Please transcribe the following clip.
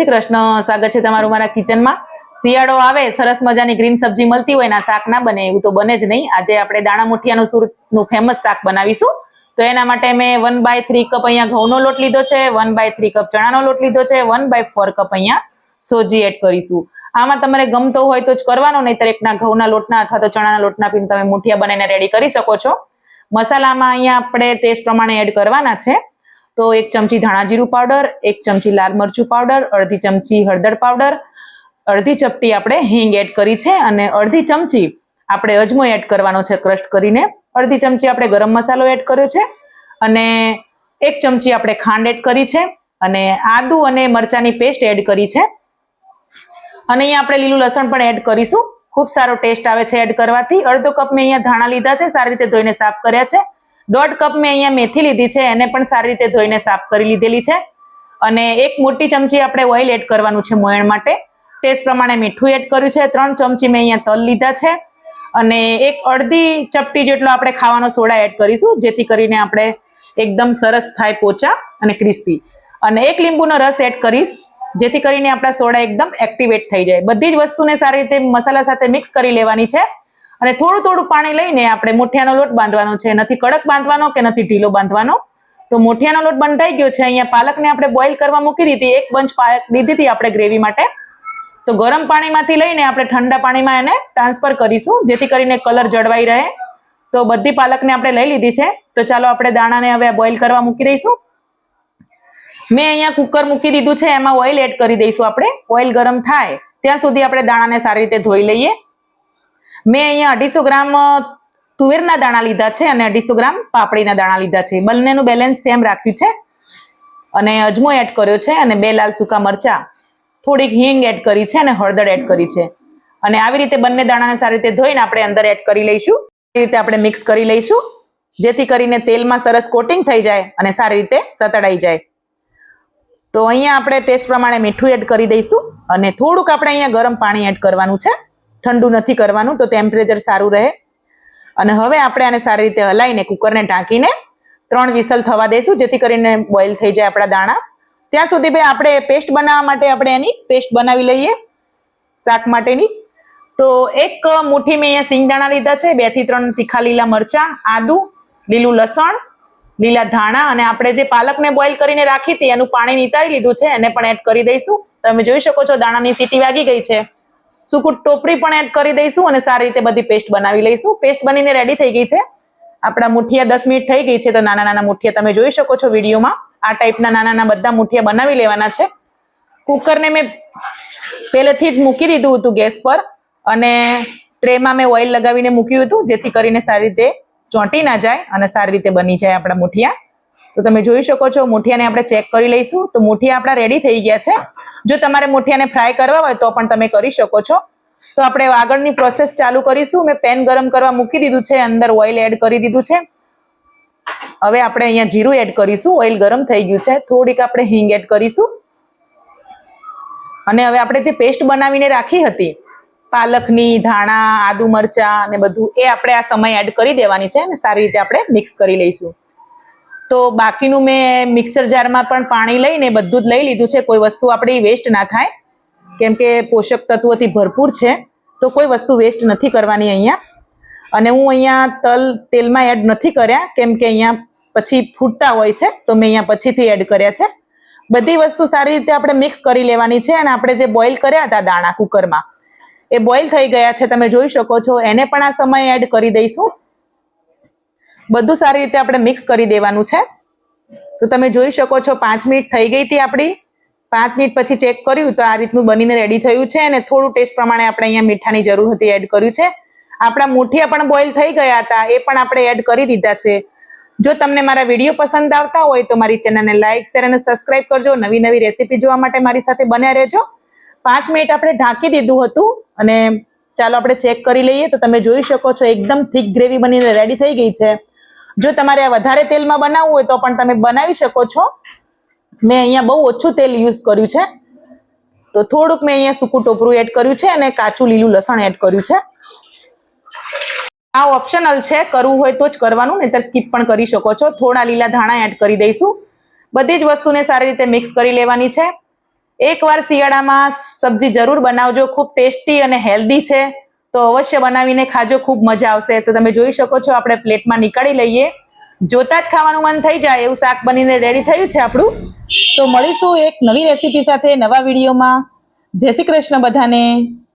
શ્રી કૃષ્ણ, સ્વાગત છે તમારું મારા કિચનમાં. શિયાળો આવે, સરસ મજાની ગ્રીન સબ્જી મળતી હોય ના શાક ના બને, એવું તો બને જ નહીં. આજે આપણે દાણા મુઠિયાનું સુરતનું ફેમસ શાક બનાવીશું. તો એના માટે મેં વન બાય થ્રી કપ અહીંયા ઘઉંનો લોટ લીધો છે વન બાય થ્રી કપ ચણાનો લોટ લીધો છે વન બાય ફોર કપ અહીંયા સોજી એડ કરીશું. આમાં તમારે ગમતો હોય તો જ કરવાનો નહીં એકના ઘઉંના લોટના અથવા તો ચણાના લોટના પીને તમે મુઠિયા બનાવીને રેડી કરી શકો છો. મસાલામાં અહીંયા આપણે ટેસ્ટ પ્રમાણે એડ કરવાના છે. તો એક ચમચી ધાણા જીરું પાવડર, એક ચમચી લાલ મરચું પાવડર, અડધી ચમચી હળદર પાવડર, અડધી ચપટી આપણે હિંગ એડ કરી છે અને અડધી ચમચી આપણે અજમો એડ કરવાનો છે ક્રશ કરીને. અડધી ચમચી આપણે ગરમ મસાલો એડ કર્યો છે અને એક ચમચી આપણે ખાંડ એડ કરી છે અને આદુ અને મરચાની પેસ્ટ એડ કરી છે. અને અહીંયા આપણે લીલું લસણ પણ એડ કરીશું. ખૂબ સારો ટેસ્ટ આવે છે એડ કરવાથી. અડધો કપ મેં અહીંયા ધાણા લીધા છે, સારી રીતે ધોઈને સાફ કર્યા છે. દોઢ કપ મેં અહીંયા મેથી લીધી છે, એને પણ સારી રીતે ધોઈને સાફ કરી લીધેલી છે. અને એક મોટી ચમચી આપણે ઓઇલ એડ કરવાનું છે મોયણ માટે. ટેસ્ટ પ્રમાણે મીઠું એડ કર્યું છે, ત્રણ ચમચી મેં અહીંયા તલ લીધા છે. અને એક અડધી ચપટી જેટલો આપણે ખાવાનો સોડા એડ કરીશું, જેથી કરીને આપણે એકદમ સરસ થાય પોચા અને ક્રિસ્પી. અને એક લીંબુનો રસ એડ કરીશ, જેથી કરીને આપણા સોડા એકદમ એક્ટિવેટ થઈ જાય. બધી જ વસ્તુને સારી રીતે મસાલા સાથે મિક્સ કરી લેવાની છે. અને થોડું થોડું પાણી લઈને આપણે મોઠિયાનો લોટ બાંધવાનો છે. નથી કડક બાંધવાનો કે નથી ઢીલો બાંધવાનો. તો મોઠિયાનો લોટ બંધાઈ ગયો છે. અહીંયા પાલકને આપણે બોઇલ કરવા મૂકી દીધી. એક બંચ પાલક દીધી હતી આપણે ગ્રેવી માટે. તો ગરમ પાણીમાંથી લઈને આપણે ઠંડા પાણીમાં એને ટ્રાન્સફર કરીશું, જેથી કરીને કલર જળવાઈ રહે. તો બધી પાલકને આપણે લઈ લીધી છે. તો ચાલો આપણે દાણાને હવે બોઇલ કરવા મૂકી દઈશું. મેં અહીંયા કુકર મૂકી દીધું છે. એમાં ઓઇલ એડ કરી દઈશું આપણે. ઓઇલ ગરમ થાય. ત્યાં સુધી આપણે દાણાને સારી રીતે ધોઈ લઈએ. મેં અહીંયા અઢીસો ગ્રામ તુવેરના દાણા લીધા છે અને અઢીસો ગ્રામ પાપડીના દાણા લીધા છે. બંનેનું બેલેન્સ સેમ રાખ્યું છે. અને અજમો એડ કર્યો છે અને બે લાલ સૂકા મરચા, થોડીક હિંગ એડ કરી છે અને હળદર એડ કરી છે. અને આવી રીતે બંને દાણાને સારી રીતે ધોઈને આપણે અંદર એડ કરી લઈશું. એ રીતે આપણે મિક્સ કરી લઈશું. જેથી કરીને તેલમાં સરસ કોટિંગ થઈ જાય અને સારી રીતે સતડાઈ જાય. તો અહીંયા આપણે ટેસ્ટ પ્રમાણે મીઠું એડ કરી દઈશું અને થોડુંક આપણે અહીંયા ગરમ પાણી એડ કરવાનું છે. ઠંડુ નથી કરવાનું, તો ટેમ્પરેચર સારું રહે. અને હવે આપણે આને સારી રીતે હલાવીને કુકરને ઢાંકીને ત્રણ વિસલ થવા દઈશું જેથી કરીને બોઇલ થઈ જાય આપણા દાણા. ત્યાં સુધી ભાઈ આપણે પેસ્ટ બનાવવા માટે આપણે એની પેસ્ટ બનાવી લઈએ, શાક માટેની. તો એક મુઠ્ઠી મેં અહીંયા સિંગદાણા લીધા છે, બેથી ત્રણ તીખા લીલા મરચાં, આદું, લીલું લસણ, લીલા ધાણા, અને આપણે જે પાલકને બોઇલ કરીને રાખી હતી, એનું પાણી નિતારી લીધું છે, એને પણ એડ કરી દઈશું. તમે જોઈ શકો છો, દાણાની સીટી વાગી ગઈ છે. સૂકું ટોપરી પણ એડ કરી દઈશું અને સારી રીતે બધી પેસ્ટ બનાવી લઈશું. પેસ્ટ બનીને રેડી થઈ ગઈ છે. આપણા મુઠિયા દસ મિનિટ થઈ ગઈ છે તો નાના નાના મુઠિયા તમે જોઈ શકો છો વિડીયોમાં. આ ટાઈપના નાના નાના બધા મુઠિયા બનાવી લેવાના છે. કુકરને મેં પહેલેથી જ મૂકી દીધું હતું ગેસ પર અને ટ્રેમાં મેં ઓઇલ લગાવીને મૂક્યું હતું જેથી કરીને સારી રીતે ચોંટી ના જાય અને સારી રીતે બની જાય આપણા મુઠિયા. તો તમે જોઈ શકો છો, મુઠિયાને આપણે ચેક કરી લઈશું. તો મુઠિયા આપણા રેડી થઈ ગયા છે. જો તમારે મુઠિયાને ફ્રાય કરવા હોય તો પણ તમે કરી શકો છો. તો આપણે આગળની પ્રોસેસ ચાલુ કરીશું. મેં પેન ગરમ કરવા મૂકી દીધું છે, અંદર ઓઇલ એડ કરી દીધું છે. હવે આપણે અહીંયા જીરું એડ કરીશું. ઓઇલ ગરમ થઈ ગયું છે. થોડીક આપણે હિંગ એડ કરીશું. અને હવે આપણે જે પેસ્ટ બનાવીને રાખી હતી, પાલકની, ધાણા, આદુ મરચા અને બધું, એ આપણે આ સમય એડ કરી દેવાની છે અને સારી રીતે આપણે મિક્સ કરી લઈશું. તો બાકીનું મેં મિક્સર જારમાં પણ પાણી લઈને બધું જ લઈ લીધું છે. કોઈ વસ્તુ આપણી વેસ્ટ ના થાય. કેમ કે પોષક તત્વોથી ભરપૂર છે. તો કોઈ વસ્તુ વેસ્ટ નથી કરવાની અહીંયા. અને હું અહીંયા તલ, તેલમાં એડ નથી કર્યા. કેમ કે અહીંયા પછી ફૂટતા હોય છે. તો મેં અહીંયા પછીથી એડ કર્યા છે. બધી વસ્તુ સારી રીતે આપણે મિક્સ કરી લેવાની છે અને આપણે જે બોઇલ કર્યા હતા દાણા કુકરમાં એ બોઇલ થઈ ગયા છે. તમે જોઈ શકો છો. એને પણ આ સમયે એડ કરી દઈશું. બધું સારી રીતે આપણે મિક્સ કરી દેવાનું છે. તો તમે જોઈ શકો છો પાંચ મિનિટ થઈ ગઈ હતી આપણી. પાંચ મિનિટ પછી ચેક કર્યું તો આ રીતનું બનીને રેડી થયું છે અને થોડું ટેસ્ટ પ્રમાણે આપણે અહીંયા મીઠાની જરૂર હતી એડ કર્યું છે. આપણા મુઠિયા પણ બોઇલ થઈ ગયા હતા, એ પણ આપણે એડ કરી દીધા છે. જો તમને મારા વીડિયો પસંદ આવતા હોય તો મારી ચેનલને લાઇક શેર અને સબસ્ક્રાઇબ કરજો. નવી નવી રેસીપી જોવા માટે મારી સાથે બન્યા રહેજો. પાંચ મિનિટ આપણે ઢાંકી દીધું હતું અને ચાલો આપણે ચેક કરી લઈએ. તો તમે જોઈ શકો છો એકદમ થીક ગ્રેવી બનીને રેડી થઈ ગઈ છે. જો તમારે વધારે તેલમાં બનાવવું હોય તો પણ તમે બનાવી શકો છો. મેં અહીંયા બહુ ઓછું તેલ યુઝ કર્યું છે. તો થોડુંક મેં અહીંયા સૂકું ટોપરું એડ કર્યું છે અને કાચું લીલું લસણ એડ કર્યું છે. આ ઓપ્શનલ છે, કરવું હોય તો જ કરવાનું, નહીતર સ્કીપ પણ કરી શકો છો. થોડા લીલા ધાણા એડ કરી દઈશું. બધી જ વસ્તુને સારી રીતે મિક્સ કરી લેવાની છે. એકવાર શિયાળામાં સબ્જી જરૂર બનાવજો, ખૂબ ટેસ્ટી અને હેલ્ધી છે. તો અવશ્ય બનાવીને ખાજો, ખૂબ મજા આવશે. તો તમે જોઈ શકો છો, આપણે પ્લેટમાં નીકાળી લઈએ. જોતા જ ખાવાનું મન થઈ જાય, એવું શાક બનીને રેડી થયું છે આપણું. તો મળીશું એક નવી રેસીપી સાથે નવા વિડીયોમાં. જય શ્રી કૃષ્ણ બધાને.